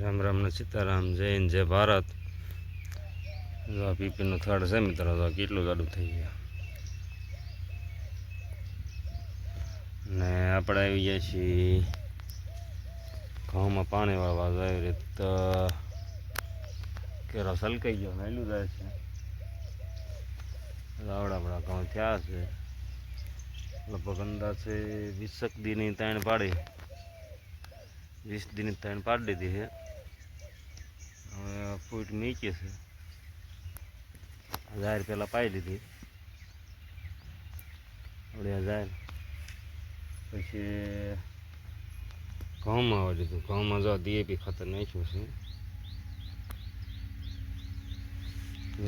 રામ રામ ને સીતારામ હિન્દ જય ભારત. જો આ પીપીનું થડ છે મિત્રો, તો કેટલું જાડું થઈ ગયા. ને આપણે આવી ગયા છીએ. ઘઉંમાં પાણી વાળવા જાય રીત કેરો સલકાઈ ગયો મેલું જાય છે. આપણા ઘઉં થયા છે. લગભગ અંદાજે વીસક દીની ત્રણ પાડી. વીસ દીની ત્રણ પાડી દીધી છે. ફૂટ નીચે છે. હજાર પહેલાં પાઈ લીધી. અઢી હજાર પછી ઘઉંમાં આવવા દીધું. ઘઉંમાં જો ડીએપી ખાતર નાખ્યું છે.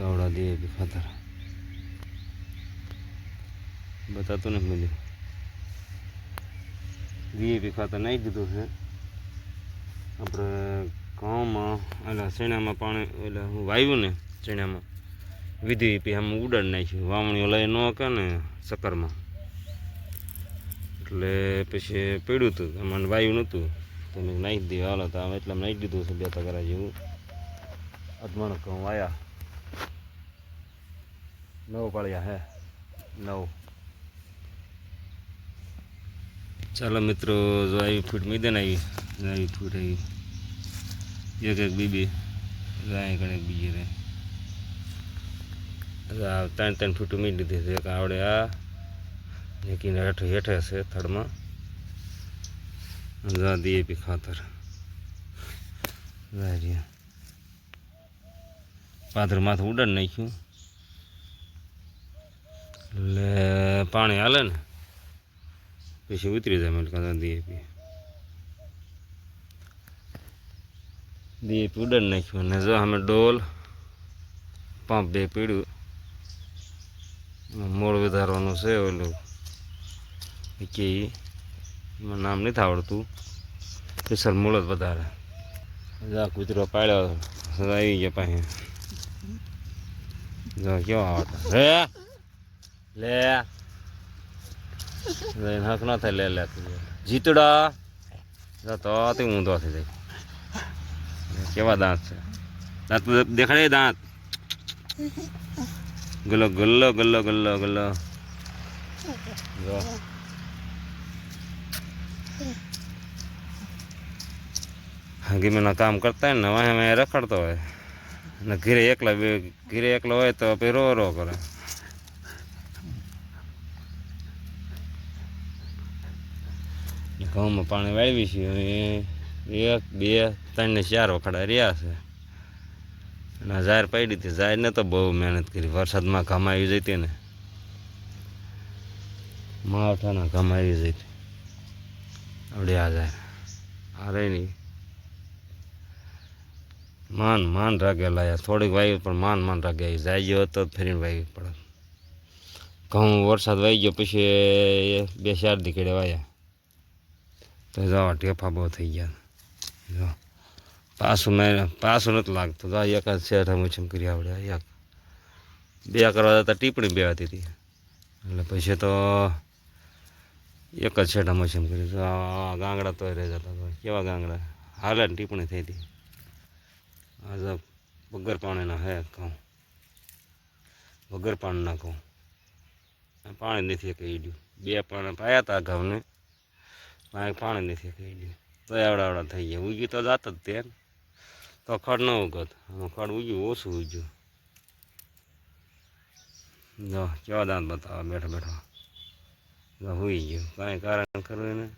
આવડા ડીએપી ખાતર. બતાતું નથી મળ્યું ડીએપી ખાતર નાખી દીધું છે. આપણે ઘઉંમાં એટલે શેણામાં પાણી એટલે હું વાવ્યું ને શેણામાં વિધિ પી આમ ઉડાડ નાખ્યું. વાવણીઓ લઈ ન કે ને ચક્કરમાં. એટલે પછી પડ્યું હતું એમાં વાયુ નહોતું. તો મેં નાખી દીધું હાલો તો આમ એટલા નાખી દીધું છે બે તકરા જેવું. અધમણ ઘઉં આવ્યા નવ પાળ્યા હે. નવ. ચાલો મિત્રો, જો આવી ફૂટ મીદન આવી આવી ફૂટ આવી. એક એક બીબી રાય કણે બીજી રહે ત્રણ ત્રણ ફૂટ મીડી લીધી છે. એક આવડે આ એકીને હેઠ હેઠે છે, થડમાં. જા ડીએપી ખાતર. પાથર માથું ઉડાડ નાખ્યું. એટલે પાણી હાલે ને. પછી ઉતરી જાય મને કાં ડીએપી ડીએપી ઉડાડ નાખ્યું અને જો અમે ડોલ પંપ બે પીડ્યું. મોડ વધારવાનું છે ઓલું. કે એમાં નામ નથી આવડતું. સ્પેશિયલ મૂળ જ વધારે. જા કૂતરો પાડ્યો. આવી ગયા પાસે જો કેવો આવડતો રે લે. હક ન થાય લે લે જીતડા. તો તે ઊંધો થઈ જાય. કેવા દાંત છે? દાંત દેખાડે દાંત. ગલ્લો ગલ્લો ગલ્લો ગલ્લો ગલ્લો જો હગીમેના કામ કરતા હોય ને વાહે વાહે રખડતો હોય. ને ઘીરે એકલા બે, ઘીરે એકલો હોય તો પછી રો રો કરે. ઘઉંમાં પાણી વાળવી છે અને એક, બે, ત્રણ ચાર વખડા રહ્યા છે. અને ઝાર પડી હતી. ઝારને તો બહુ મહેનત કરી. વરસાદમાં કમાવી જતી ને. માવઠાના કમાવી જતી આપણે આ ઝાર રહી નહીં. માન માન રાગેલા લાયા. થોડીક વાયુ પણ માન માન રાગે જાય ગયો તો ફરીને વાયુ પડે. ઘઉં વરસાદ વાઈ ગયો પછી બે ચાર દીકડે વાયા. તો જવા ટેફા બહુ થઈ ગયા. જો. પાછું મેં, પાછું નથી લાગતું. તો આ એક જ શેઠ મુછમ કરી આવડે એક. બે કરવા જતા ટીપણી બે હતી. હતી એટલે પછી તો એક જ શેઠ મુછમ કરી ગાંગડા તો રહી જતા તો કેવા ગાંગડા? હાલે ટીપણી થઈ હતી. આજે વગર પાણીના હે, કહું. વગર પાણીના કહું. પાણી નથી કહી દઉં બે પાણી પાયા હતા ઘઉંને. પાણી નથી કહી દઉં તો એવડાવડા થઈ ગયા. ઉગી તો જાત જ તે. તો ખડ ન ઉગત. ખડ ઉગ્યું, ઓછું ઉગ્યું. જો કેવા દાંત બતાવો, બેઠા બેઠા. હુઈ ગયું. કાંઈ કારણ કરવું એને?